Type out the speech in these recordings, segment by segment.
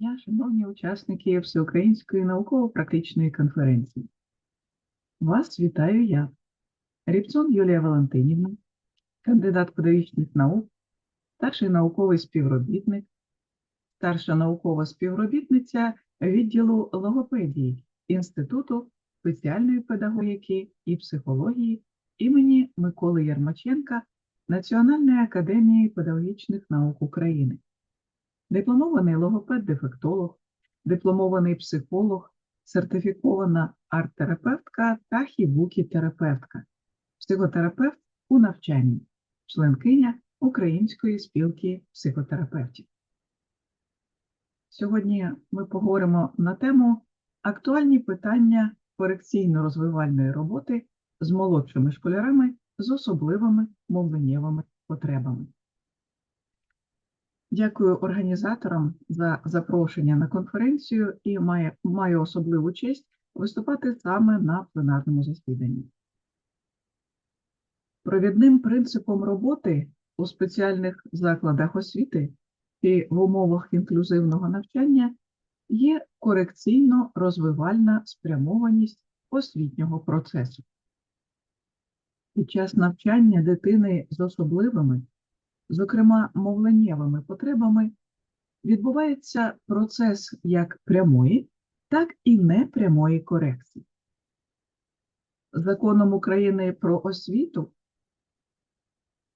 дня, шановні учасники Всеукраїнської науково-практичної конференції. Вас вітаю я, Рібцон Юлія Валентинівна, кандидат педагогічних наук, старший науковий співробітник, старша наукова співробітниця відділу логопедії Інституту спеціальної педагогіки і психології імені Миколи Ярмаченка Національної академії педагогічних наук України дипломований логопед-дефектолог, дипломований психолог, сертифікована арт-терапевтка та хібукі-терапевтка, психотерапевт у навчанні, членкиня Української спілки психотерапевтів. Сьогодні ми поговоримо на тему актуальні питання корекційно-розвивальної роботи з молодшими школярами з особливими мовленнєвими потребами. Дякую організаторам за запрошення на конференцію і маю, маю особливу честь виступати саме на пленарному засіданні. Провідним принципом роботи у спеціальних закладах освіти і в умовах інклюзивного навчання є корекційно-розвивальна спрямованість освітнього процесу. Під час навчання дитини з особливими зокрема мовленнєвими потребами, відбувається процес як прямої, так і непрямої корекції. Законом України про освіту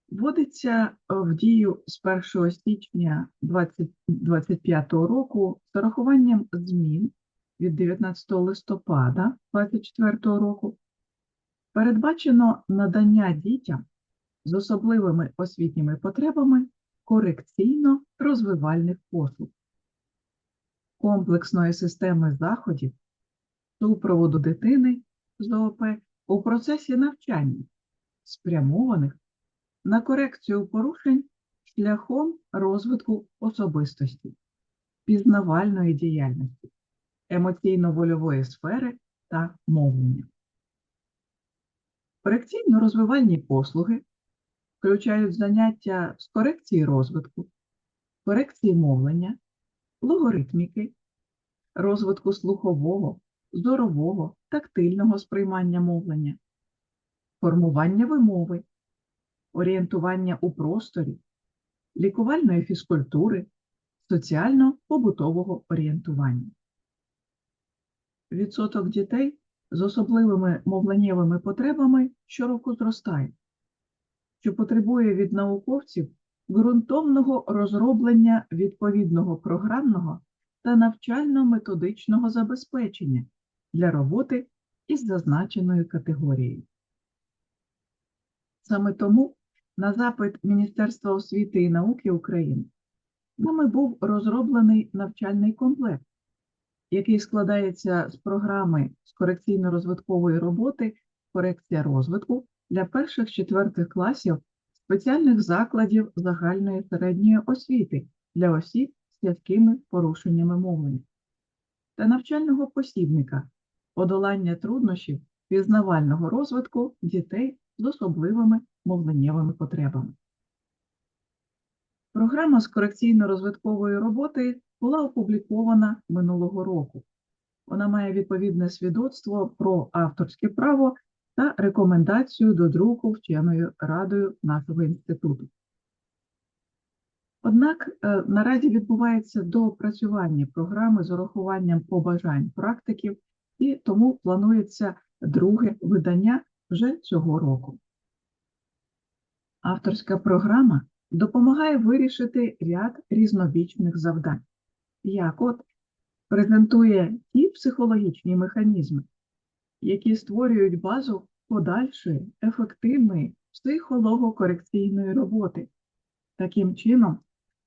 вводиться в дію з 1 січня 2025 року з урахуванням змін від 19 листопада 2024 року передбачено надання дітям з особливими освітніми потребами корекційно-розвивальних послуг, комплексної системи заходів, супроводу дитини з ООП у процесі навчання, спрямованих на корекцію порушень шляхом розвитку особистості, пізнавальної діяльності, емоційно-вольової сфери та мовлення. Корекційно-розвивальні послуги включають заняття з корекції розвитку, корекції мовлення, логоритміки, розвитку слухового, зорового, тактильного сприймання мовлення, формування вимови, орієнтування у просторі, лікувальної фізкультури, соціально-побутового орієнтування. Відсоток дітей з особливими мовленнєвими потребами щороку зростає що потребує від науковців ґрунтовного розроблення відповідного програмного та навчально-методичного забезпечення для роботи із зазначеною категорією. Саме тому на запит Міністерства освіти і науки України нами був розроблений навчальний комплект, який складається з програми з корекційно-розвиткової роботи корекція розвитку для перших четвертих класів спеціальних закладів загальної середньої освіти для осіб з тяжкими порушеннями мовлення та навчального посібника подолання труднощів пізнавального розвитку дітей з особливими мовленнєвими потребами. Програма з корекційно-розвиткової роботи була опублікована минулого року. Вона має відповідне свідоцтво про авторське право та рекомендацію до друку вченою радою нашого інституту. Однак е, наразі відбувається доопрацювання програми з урахуванням побажань практиків, і тому планується друге видання вже цього року. Авторська програма допомагає вирішити ряд різнобічних завдань, як от презентує ті психологічні механізми, які створюють базу подальшої ефективної психолого-корекційної роботи, таким чином,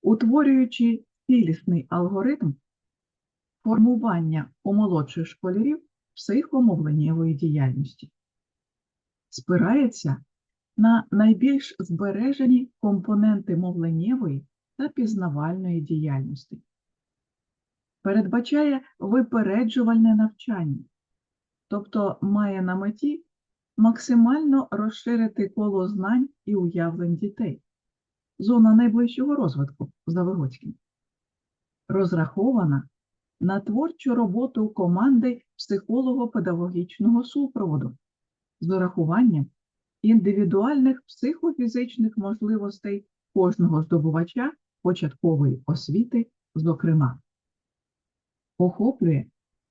утворюючи цілісний алгоритм формування у молодших школярів психомовленнєвої діяльності, спирається на найбільш збережені компоненти мовленнєвої та пізнавальної діяльності, передбачає випереджувальне навчання тобто має на меті максимально розширити коло знань і уявлень дітей, зона найближчого розвитку за Вигоцьким, розрахована на творчу роботу команди психолого-педагогічного супроводу з урахуванням індивідуальних психофізичних можливостей кожного здобувача початкової освіти, зокрема, охоплює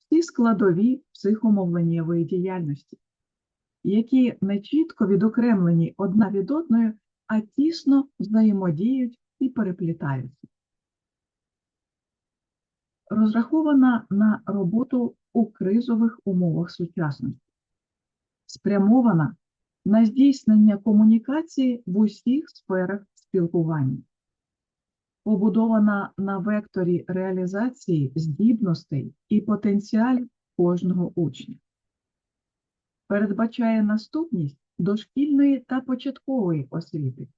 всі складові психомовленнєвої діяльності, які не чітко відокремлені одна від одної, а тісно взаємодіють і переплітаються. Розрахована на роботу у кризових умовах сучасності, спрямована на здійснення комунікації в усіх сферах спілкування, побудована на векторі реалізації здібностей і потенціалів кожного учня, передбачає наступність дошкільної та початкової освіти.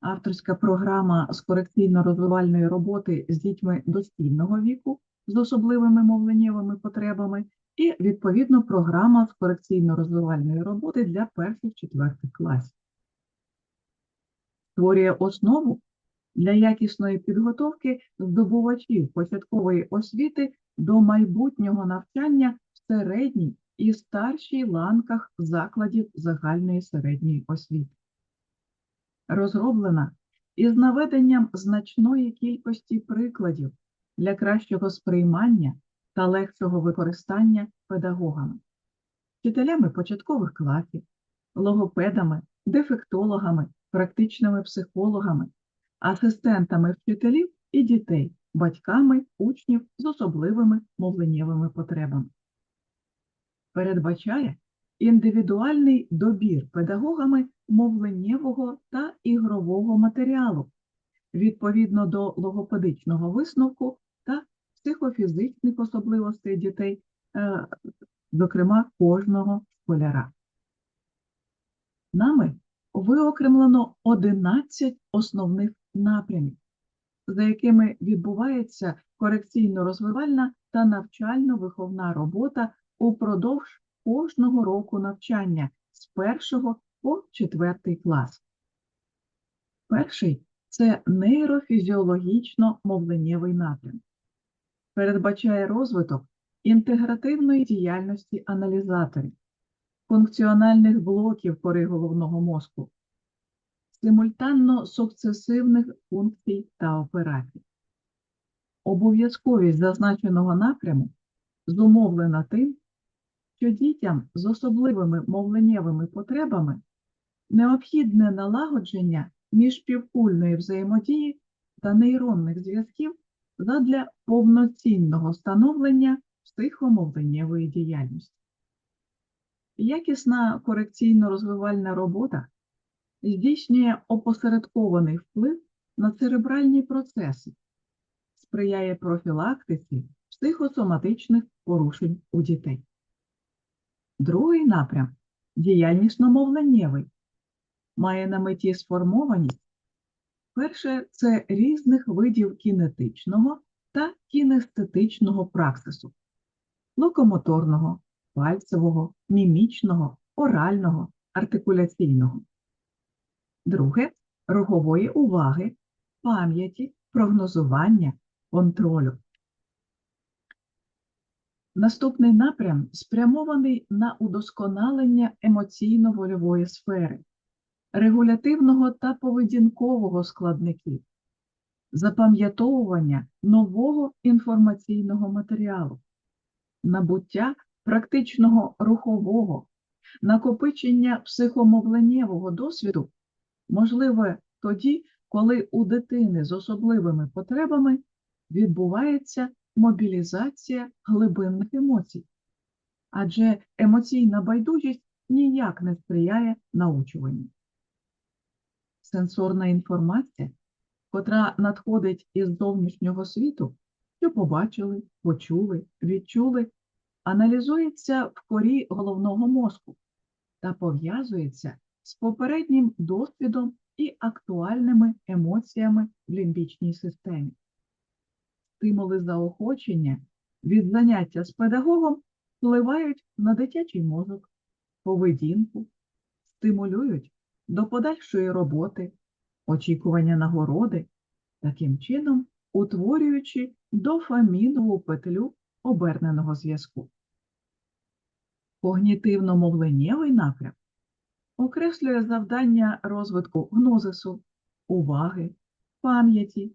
Авторська програма з корекційно-розвивальної роботи з дітьми дошкільного віку з особливими мовленнєвими потребами і, відповідно, програма з корекційно-розвивальної роботи для перших-четвертих класів. Створює основу для якісної підготовки здобувачів початкової освіти до майбутнього навчання в середній і старшій ланках закладів загальної середньої освіти. Розроблена із наведенням значної кількості прикладів для кращого сприймання та легшого використання педагогами, вчителями початкових класів, логопедами, дефектологами, практичними психологами, асистентами вчителів і дітей, батьками учнів з особливими мовленнєвими потребами. Передбачає індивідуальний добір педагогами мовленнєвого та ігрового матеріалу відповідно до логопедичного висновку та психофізичних особливостей дітей, е, зокрема кожного школяра. Нами виокремлено 11 основних напрямів, за якими відбувається корекційно-розвивальна та навчально-виховна робота упродовж кожного року навчання з першого по четвертий клас. Перший це нейрофізіологічно-мовленнєвий напрям. Передбачає розвиток інтегративної діяльності аналізаторів, функціональних блоків кори головного мозку, симультанно-сукцесивних функцій та операцій. Обов'язковість зазначеного напряму зумовлена тим, що дітям з особливими мовленнєвими потребами необхідне налагодження міжпівкульної взаємодії та нейронних зв'язків задля повноцінного становлення психомовленнєвої діяльності. Якісна корекційно-розвивальна робота здійснює опосередкований вплив на церебральні процеси, сприяє профілактиці психосоматичних порушень у дітей. Другий напрям діяльнісно-мовленнєвий, має на меті сформованість. Перше це різних видів кінетичного та кінестетичного праксису, локомоторного, пальцевого, мімічного, орального, артикуляційного. Друге рухової уваги, пам'яті, прогнозування, контролю. Наступний напрям спрямований на удосконалення емоційно-вольової сфери, регулятивного та поведінкового складників, запам'ятовування нового інформаційного матеріалу, набуття практичного рухового, накопичення психомовленнєвого досвіду можливе тоді, коли у дитини з особливими потребами відбувається мобілізація глибинних емоцій, адже емоційна байдужість ніяк не сприяє научуванню. Сенсорна інформація, котра надходить із зовнішнього світу, що побачили, почули, відчули, аналізується в корі головного мозку та пов'язується з попереднім досвідом і актуальними емоціями в лімбічній системі стимули заохочення від заняття з педагогом впливають на дитячий мозок, поведінку, стимулюють до подальшої роботи, очікування нагороди, таким чином утворюючи дофамінову петлю оберненого зв'язку. Когнітивно-мовленнєвий напрям окреслює завдання розвитку гнозису, уваги, пам'яті,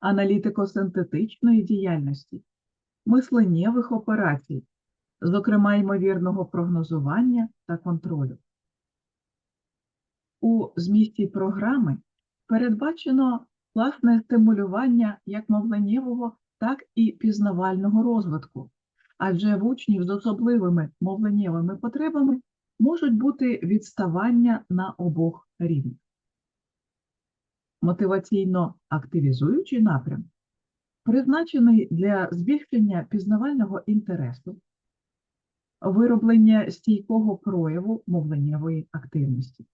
аналітико-синтетичної діяльності, мисленнєвих операцій, зокрема ймовірного прогнозування та контролю. У змісті програми передбачено власне стимулювання як мовленнєвого, так і пізнавального розвитку, адже в учнів з особливими мовленнєвими потребами можуть бути відставання на обох рівнях. Мотиваційно активізуючий напрям призначений для збільшення пізнавального інтересу, вироблення стійкого прояву мовленнєвої активності,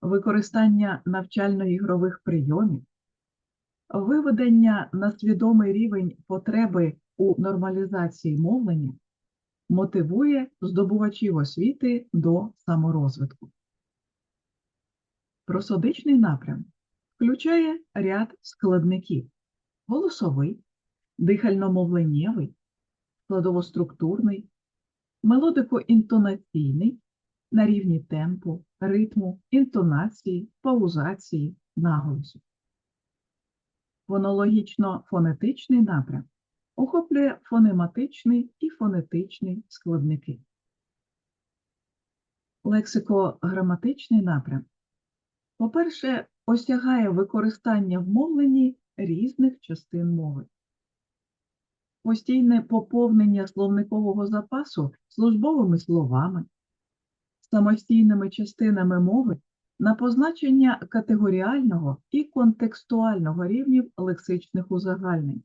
використання навчально-ігрових прийомів, виведення на свідомий рівень потреби у нормалізації мовлення мотивує здобувачів освіти до саморозвитку. Просодичний напрям включає ряд складників голосовий, дихально-мовленнєвий, складово-структурний, мелодико-інтонаційний на рівні темпу, ритму, інтонації, паузації, наголосу. Фонологічно-фонетичний напрям охоплює фонематичний і фонетичний складники. Лексико-граматичний напрям, по-перше, осягає використання в мовленні різних частин мови. Постійне поповнення словникового запасу службовими словами, самостійними частинами мови на позначення категоріального і контекстуального рівнів лексичних узагальнень,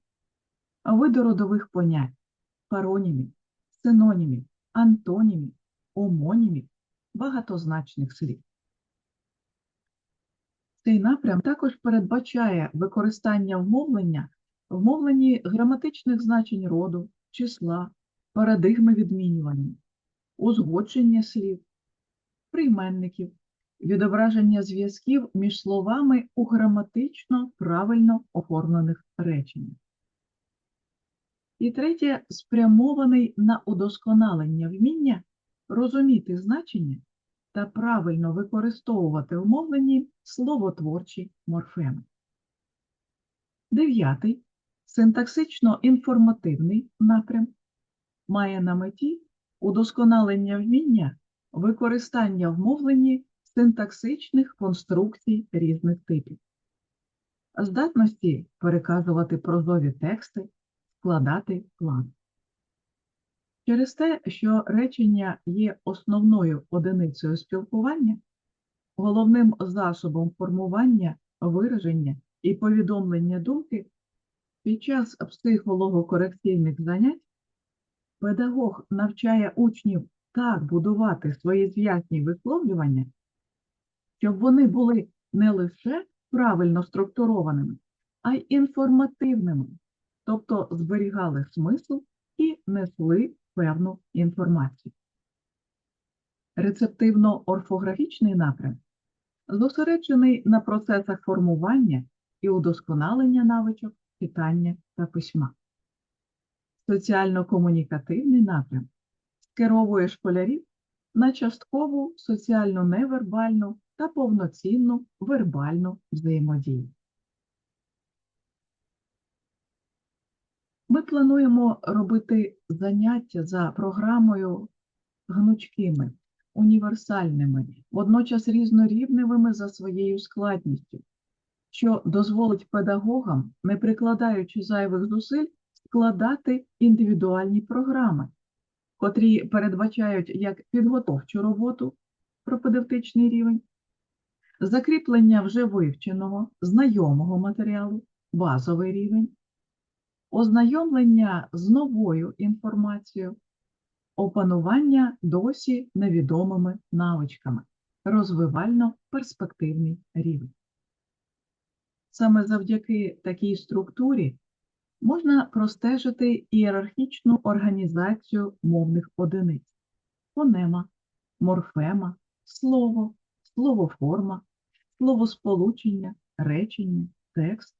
видородових понять, паронімів, синонімів, антонімів, омонімів, багатозначних слів. Цей напрям також передбачає використання вмовлення в мовленні граматичних значень роду, числа, парадигми відмінювання, узгодження слів, прийменників, відображення зв'язків між словами у граматично правильно оформлених реченнях. І третє спрямований на удосконалення вміння розуміти значення та правильно використовувати в мовленні словотворчі морфеми. Дев'ятий синтаксично-інформативний напрям має на меті удосконалення вміння використання в мовленні синтаксичних конструкцій різних типів, здатності переказувати прозові тексти, складати план. Через те, що речення є основною одиницею спілкування, головним засобом формування, вираження і повідомлення думки під час психолого-корекційних занять педагог навчає учнів так будувати свої зв'язні висловлювання, щоб вони були не лише правильно структурованими, а й інформативними, тобто зберігали смисл і несли певну інформацію. Рецептивно-орфографічний напрям зосереджений на процесах формування і удосконалення навичок читання та письма. Соціально-комунікативний напрям скеровує школярів на часткову соціально-невербальну та повноцінну вербальну взаємодію. Ми плануємо робити заняття за програмою гнучкими, універсальними, водночас різнорівневими за своєю складністю, що дозволить педагогам, не прикладаючи зайвих зусиль, складати індивідуальні програми, котрі передбачають як підготовчу роботу пропедевтичний рівень, закріплення вже вивченого, знайомого матеріалу, базовий рівень ознайомлення з новою інформацією, опанування досі невідомими навичками, розвивально-перспективний рівень. Саме завдяки такій структурі можна простежити ієрархічну організацію мовних одиниць фонема, морфема, слово, словоформа, словосполучення, речення, текст,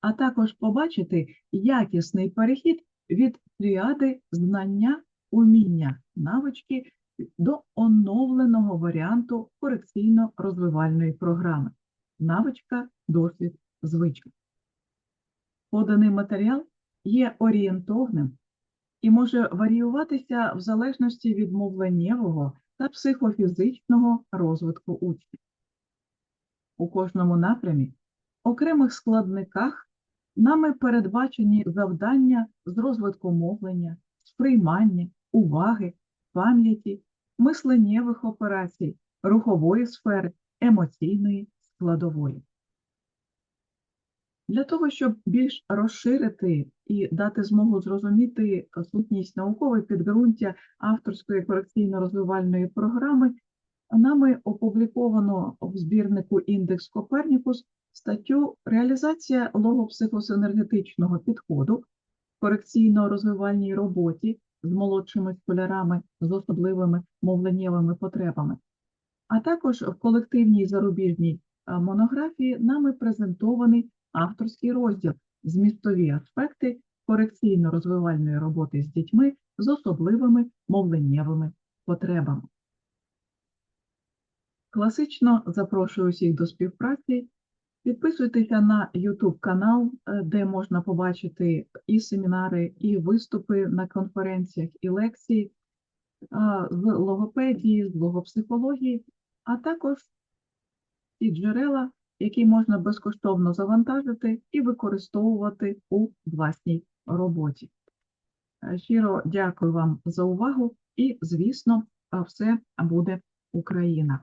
а також побачити якісний перехід від тріади знання, уміння, навички до оновленого варіанту корекційно-розвивальної програми навичка, досвід, звичка. Поданий матеріал є орієнтовним і може варіюватися в залежності від мовленнєвого та психофізичного розвитку учнів. У кожному напрямі, окремих складниках нами передбачені завдання з розвитку мовлення, сприймання, уваги, пам'яті, мисленнєвих операцій, рухової сфери, емоційної складової. Для того, щоб більш розширити і дати змогу зрозуміти сутність наукової підґрунтя авторської корекційно-розвивальної програми, нами опубліковано в збірнику Індекс Копернікус статтю Реалізація логопсихосинергетичного підходу в корекційно-розвивальній роботі з молодшими школярами з особливими мовленнєвими потребами, а також в колективній зарубіжній е, монографії нами презентований авторський розділ змістові аспекти корекційно-розвивальної роботи з дітьми з особливими мовленнєвими потребами. Класично запрошую усіх до співпраці. Підписуйтеся на YouTube канал, е, де можна побачити і семінари, і виступи на конференціях, і лекції з логопедії, з логопсихології, а також і джерела, які можна безкоштовно завантажити і використовувати у власній роботі. Е, Щиро дякую вам за увагу і, звісно, все буде Україна.